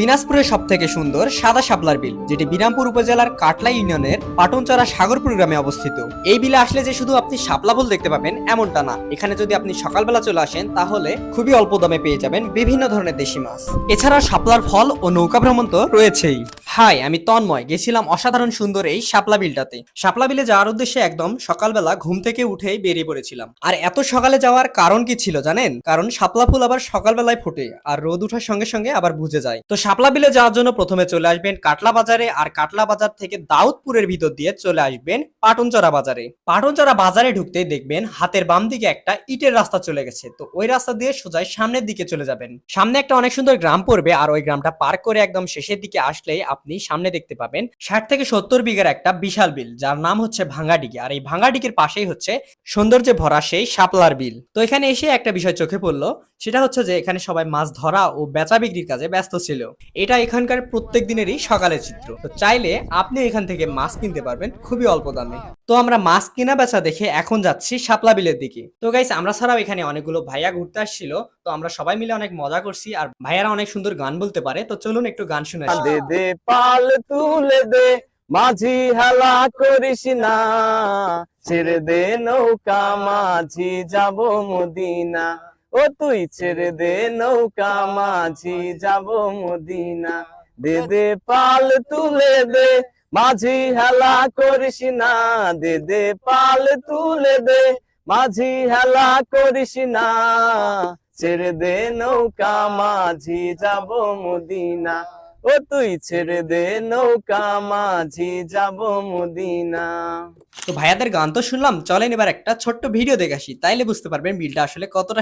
দিনাজপুরের সব থেকে সুন্দর সাদা শাপলার বিল, যেটি বিরামপুর উপজেলার কাটলা ইউনিয়নের পাটনচরা সাগরপুর গ্রামে অবস্থিত। এই বিলে আসলে যে শুধু আপনি শাপলা বল দেখতে পাবেন, এমনটা না। এখানে যদি আপনি সকালবেলা চলে আসেন, তাহলে খুবই অল্প দামে পেয়ে যাবেন বিভিন্ন ধরনের দেশি মাছ। এছাড়া শাপলার ফল ও নৌকা ভ্রমণ তো রয়েছেই। হাই, আমি তন্ময়। গেছিলাম অসাধারণ সুন্দর এই শাপলা বিলটাতে। শাপলা বিলে যাওয়ার উদ্দেশ্যে একদম সকালবেলা ঘুম থেকে উঠেই বেরিয়ে পড়েছিলাম। আর এত সকালে যাওয়ার কারণ কি ছিল জানেন? কারণ শাপলা ফুল আবার সকালবেলায় ফোটে আর রোদ ওঠার সঙ্গে সঙ্গে আবার বুঝে যায়। তো শাপলা বিলে যাওয়ার জন্য প্রথমে চলে আসবেন কাটলা বাজারে আর কাটলা বাজার থেকে দাউদপুরের ভিতর দিয়ে চলে আসবেন পাটনচরা বাজারে। পাটনচরা বাজারে ঢুকতে দেখবেন হাতের বাম দিকে একটা ইটের রাস্তা চলে গেছে। তো ওই রাস্তা দিয়ে সোজাই সামনের দিকে চলে যাবেন। সামনে একটা অনেক সুন্দর গ্রাম পড়বে আর ওই গ্রামটা পার করে একদম শেষের দিকে আসলেই আপনি সামনে দেখতে পাবেন ষাট থেকে সত্তর বিঘার একটা বিশাল বিল, যার নাম হচ্ছে ভাঙ্গাডিগি। আর এই ভাঙ্গাডিগির পাশেই হচ্ছে সৌন্দর্যে ভরা সেই শাপলার বিল। তো এখানে এসে একটা বিষয় চোখে পড়ল, সেটা হচ্ছে যে এখানে সবাই মাছ ধরা ও বেচা বিক্রির কাজে ব্যস্ত ছিল। এটা এখানকার প্রত্যেক দিনেরই সকালের চিত্র। তো চাইলে আপনি এখান থেকে মাছ কিনতে পারবেন খুবই অল্প দামে। তো আমরা মাছ কেনা বেচা দেখে এখন যাচ্ছি শাপলা বিলের দিকে। তো গাইস আমরা ছাড়াও এখানে অনেকগুলো ভাইয়া ঘুরতে আসছিল। আমরা সবাই মিলে অনেক মজা করছি আর ভাইয়ারা অনেক সুন্দর গান বলতে পারে, তো চলুন একটু গান শুনে দে দে, পাল তুলে দে, মাঝি হেলা করিস না, ছেড়ে দে নৌকা, মাঝি যাব মদিনা। ও তুই ছেড়ে দে নৌকা, মাঝি যাব মদিনা। দে দে, পাল তুলে দে, মাঝি হেলা করিস না, দে দে, পাল তুলে দে, মাঝি হেলা করিস না। ছেড়ে দে নৌকা, মাঝি যাব মদিনা। ও তুই ছেড়ে দে নৌকা, মাঝি যাব মদিনা। তো ভাইয়াদের গান তো শুনলাম, চলেন এবার একটা ছোট্ট ভিডিও দেখে আসি, তাইলে বুঝতে পারবেন বিলটা আসলে কতটা